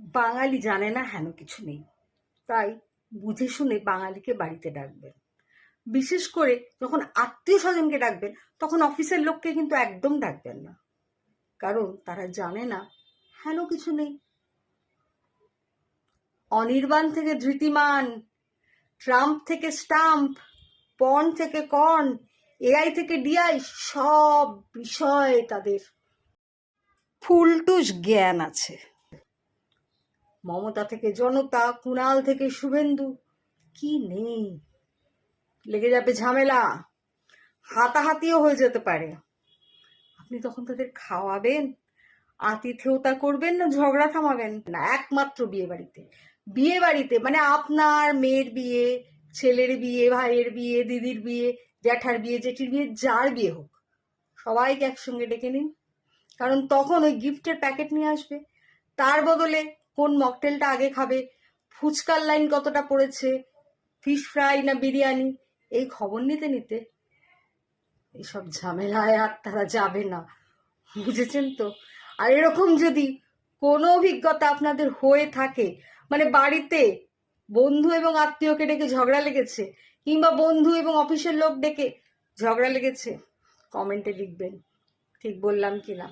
বাঙালি জানে না হেন কিছু নেই। তাই বুঝে শুনে বাঙালিকে বাড়িতে ডাকবেন। বিশেষ করে যখন আত্মীয় স্বজনকে ডাকবেন, তখন অফিসের লোককে কিন্তু একদম ডাকবেন না। কারণ তারা জানে না হেন কিছু নেই। অনির্বাণ থেকে ধৃতিমান, ট্রাম্প থেকে স্টাম্প পন থেকে কর্ন এআই থেকে ডিআই সব বিষয়ে তাদের। ফুলটুস জ্ঞান আছে। মমতা থেকে জনতা, কুণাল থেকে শুভেন্দু। কি নেই? লেগে যাবে ঝামেলা। হাতাহাতিও হয়ে যেতে পারে। আপনি তখন তাদের খাওয়াবেন? আতিথেয়তা করবেন না ঝগড়া থামাবেন? না, একমাত্র বিয়ে বাড়িতে বিয়ে বাড়িতে মানে আপনার মেয়ের বিয়ে, ছেলের বিয়ে, ভাইয়ের বিয়ে, দিদির বিয়ে, জ্যাঠার বিয়ে, জেঠির বিয়ে, যার বিয়ে হোক। সবাইকে একসঙ্গে ডেকে নিন। কারণ তখন ওই গিফটের প্যাকেট নিয়ে আসবে। তার বদলে কোন মকটেলটা আগে খাবে? ফুচকার লাইন কতটা পড়েছে? ফিশ ফ্রাই না বিরিয়ানি? এই খবর নিতে নিতে এইসব ঝামেলায় আর তারা যাবে না, বুঝেছেন তো? আর এরকম যদি কোনো অভিজ্ঞতা আপনাদের হয়ে থাকে মানে বাড়িতে বন্ধু এবং আত্মীয়কে ডেকে ঝগড়া লেগেছে, কিংবা বন্ধু এবং অফিসের লোক ডেকে ঝগড়া লেগেছে কমেন্টে লিখবেন, ঠিক বললাম কি না